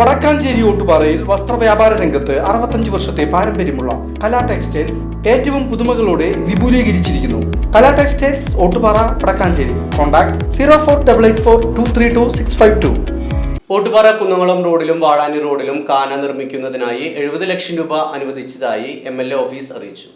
വടക്കാഞ്ചേരി ഓട്ടുപാറയിൽ വസ്ത്രവ്യാപാര രംഗത്ത് അറുപത്തഞ്ച് വർഷത്തെ പാരമ്പര്യമുള്ള കലാ ടെക്സ്റ്റൈൽസ് ഏറ്റവും പുതുമകളോടെ വിപുലീകരിച്ചിരിക്കുന്നു. Kala textiles Ottupara Vadakkanchery. Contact zero four double eight four two three two six five two. Ottupara Kunnamkulam റോഡിലും വാഴാനി റോഡിലും കാന നിർമ്മിക്കുന്നതിനായി എഴുപത് ലക്ഷം രൂപ അനുവദിച്ചതായി എം എൽ എ ഓഫീസ് അറിയിച്ചു.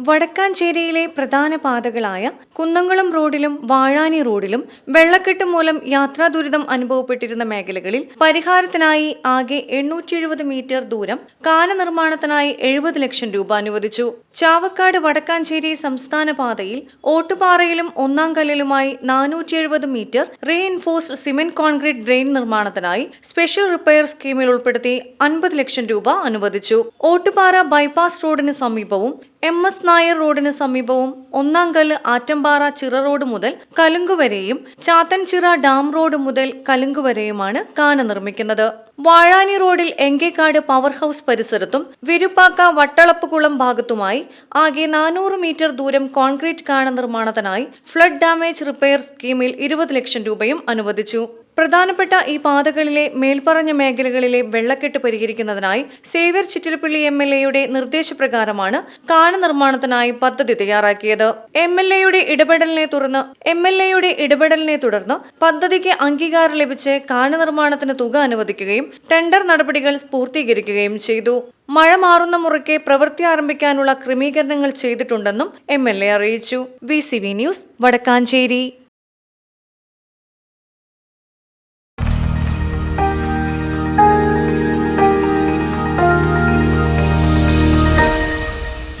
വടക്കാഞ്ചേരിയിലെ പ്രധാന പാതകളായ കുന്നംകുളം റോഡിലും വാഴാനി റോഡിലും വെള്ളക്കെട്ട് മൂലം യാത്രാ ദുരിതം അനുഭവപ്പെട്ടിരുന്ന മേഖലകളിൽ പരിഹാരത്തിനായി ആകെ എണ്ണൂറ്റി മീറ്റർ ദൂരം കാന നിർമ്മാണത്തിനായി എഴുപത് ലക്ഷം രൂപ അനുവദിച്ചു. ചാവക്കാട് വടക്കാഞ്ചേരി സംസ്ഥാന പാതയിൽ ഓട്ടുപാറയിലും ഒന്നാം കല്ലിലുമായി നാനൂറ്റി എഴുപത് metre reinforced cement concrete drain നിർമ്മാണത്തിനായി സ്പെഷ്യൽ റിപ്പയർ സ്കീമിൽ ഉൾപ്പെടുത്തി അൻപത് ലക്ഷം രൂപ അനുവദിച്ചു. ഓട്ടുപാറ ബൈപ്പാസ് റോഡിന് സമീപവും എം എസ് നായർ റോഡിന് സമീപവും ഒന്നാംകല്ല് ആറ്റമ്പാറ ചിറ റോഡ് മുതൽ കലുങ്കുവരെയും ചാത്തൻചിറ ഡാം റോഡ് മുതൽ കലുങ്കുവരെയുമാണ് കാന നിർമ്മിക്കുന്നത്. വാഴാനി റോഡിൽ എങ്കേക്കാട് പവർ ഹൌസ് പരിസരത്തും വിരുപ്പാക്ക വട്ടളപ്പുകുളം ഭാഗത്തുമായി ആകെ നാനൂറ് മീറ്റർ ദൂരം കോൺക്രീറ്റ് കാന നിർമ്മാണത്തിനായി ഫ്ലഡ് ഡാമേജ് റിപ്പയർ സ്കീമിൽ ഇരുപത് ലക്ഷം രൂപയും അനുവദിച്ചു. പ്രധാനപ്പെട്ട ഈ പാതകളിലെ മേൽപ്പറഞ്ഞ മേഖലകളിലെ വെള്ളക്കെട്ട് പരിഹരിക്കുന്നതിനായി സേവ്യർ ചിറ്റിലപ്പള്ളി എം എൽ എയുടെ നിർദ്ദേശപ്രകാരമാണ് കാന നിർമ്മാണത്തിനായി പദ്ധതി തയ്യാറാക്കിയത്. എം എൽ എയുടെ ഇടപെടലിനെ തുടർന്ന് എം എൽ എയുടെ ഇടപെടലിനെ തുടർന്ന് പദ്ധതിക്ക് അംഗീകാരം ലഭിച്ച് കാന നിർമ്മാണത്തിന് തുക അനുവദിക്കുകയും ടെൻഡർ നടപടികൾ പൂർത്തീകരിക്കുകയും ചെയ്തു. മഴ മാറുന്ന മുറയ്ക്ക് പ്രവൃത്തി ആരംഭിക്കാനുള്ള ക്രമീകരണങ്ങൾ ചെയ്തിട്ടുണ്ടെന്നും എം എൽ എ അറിയിച്ചു. V news Vadakkanchery.